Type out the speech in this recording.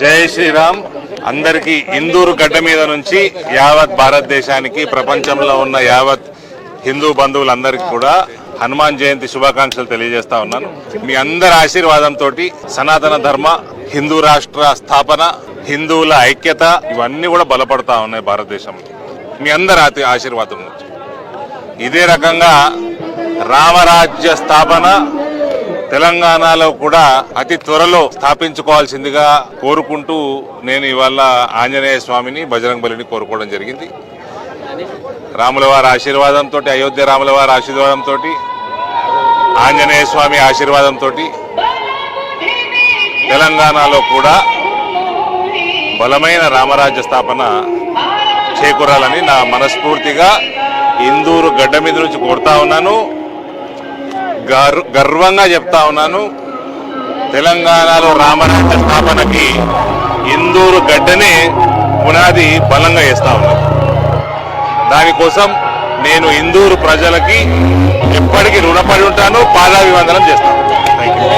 జై శ్రీరామ్. అందరికీ ఇందూరు గడ్డ మీద నుంచి యావత్ భారతదేశానికి ప్రపంచంలో ఉన్న యావత్ హిందూ బంధువులందరికీ కూడా హనుమాన్ జయంతి శుభాకాంక్షలు తెలియజేస్తా ఉన్నాను. మీ అందరి ఆశీర్వాదంతో సనాతన ధర్మ హిందూ రాష్ట్ర స్థాపన హిందువుల ఐక్యత ఇవన్నీ కూడా బలపడతా ఉన్నాయి భారతదేశంలో. మీ అందరి ఆశీర్వాదం ఇదే రకంగా రామరాజ్య స్థాపన తెలంగాణలో కూడా అతి త్వరలో స్థాపించుకోవాల్సిందిగా కోరుకుంటూ నేను ఇవాళ ఆంజనేయ స్వామిని బజరంగ బలిని కోరుకోవడం జరిగింది. రాముల వారి ఆశీర్వాదంతో అయోధ్య రాముల వారి ఆశీర్వాదంతో ఆంజనేయ స్వామి ఆశీర్వాదంతో తెలంగాణలో కూడా బలమైన రామరాజ్య స్థాపన చేకూరాలని నా మనస్ఫూర్తిగా ఇందూరు గడ్డ మీద నుంచి కోరుతా ఉన్నాను. గర్వంగా చెప్తా ఉన్నాను. తెలంగాణలో రామరాజ్య స్థాపనకి ఇందూరు గడ్డనే పునాది బలంగా వేస్తా ఉన్నాను దానికోసం నేను ఇందూరు ప్రజలకి ఎప్పటికీ రుణపడి ఉంటాను పాదాభివందనం చేస్తాను థ్యాంక్ యూ